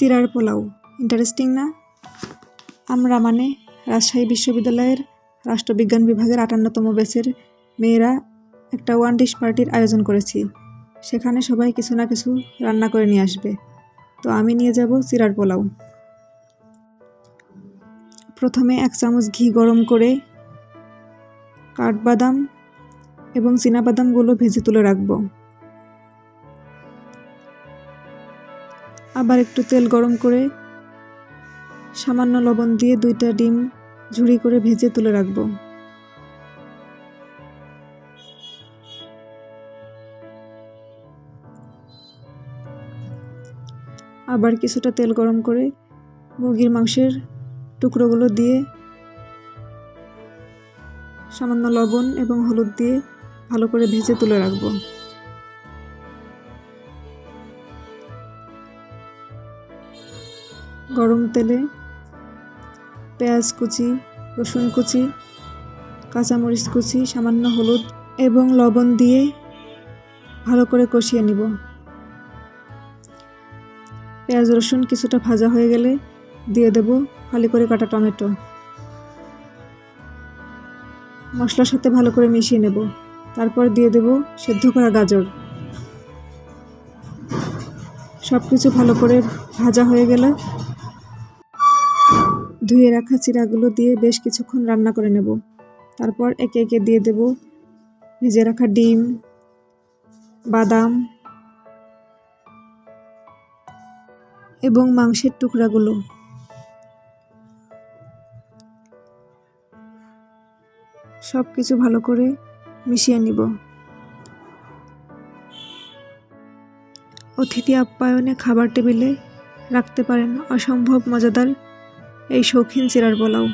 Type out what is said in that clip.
চিরার pulao. Interesting না? আমরা মানে রাজশাহী বিশ্ববিদ্যালয়ের রাষ্ট্রবিজ্ঞান বিভাগের আটান্নতম ব্যাচের মেয়েরা একটা ওয়ান ডিশ পার্টির আয়োজন করেছি। সেখানে সবাই কিছু না কিছু রান্না করে নিয়ে আসবে। তো আমি নিয়ে যাব চিরার পোলাও। প্রথমে এক চামচ ঘি গরম করে কাঠবাদাম এবং চীনাবাদামগুলো ভেজে তুলে রাখব। আবার একটু তেল গরম করে সামান্য লবণ দিয়ে দুইটা ডিম ঝুড়ি করে ভেজে তুলে রাখব। আবার কিছুটা তেল গরম করে মুরগির মাংসের টুকরোগুলো দিয়ে সামান্য লবণ এবং হলুদ দিয়ে ভালো করে ভেজে তুলে রাখব। গরম তেলে পেঁয়াজ কুচি, রসুন কুচি, কাঁচামরিচ কুচি, সামান্য হলুদ এবং লবণ দিয়ে ভালো করে কষিয়ে নিব। পেঁয়াজ, রসুন কিছুটা ভাজা হয়ে গেলে দিয়ে দেব খালি করে কাটা টমেটো। মশলার সাথে ভালো করে মিশিয়ে নেব। তারপর দিয়ে দেব সেদ্ধ করা গাজর। সব কিছু ভালো করে ভাজা হয়ে গেলে ধুয়ে রাখা চিরাগুলো দিয়ে বেশ কিছুক্ষণ রান্না করে নেব। তারপর একে একে দিয়ে দেব ভেজে রাখা ডিম, বাদাম এবং মাংসের টুকরাগুলো। সব কিছু ভালো করে মিশিয়ে নিব। অতিথি আপ্যায়নে খাবার টেবিলে রাখতে পারেন অসম্ভব মজাদার এই শৌখিন চিরার পোলাও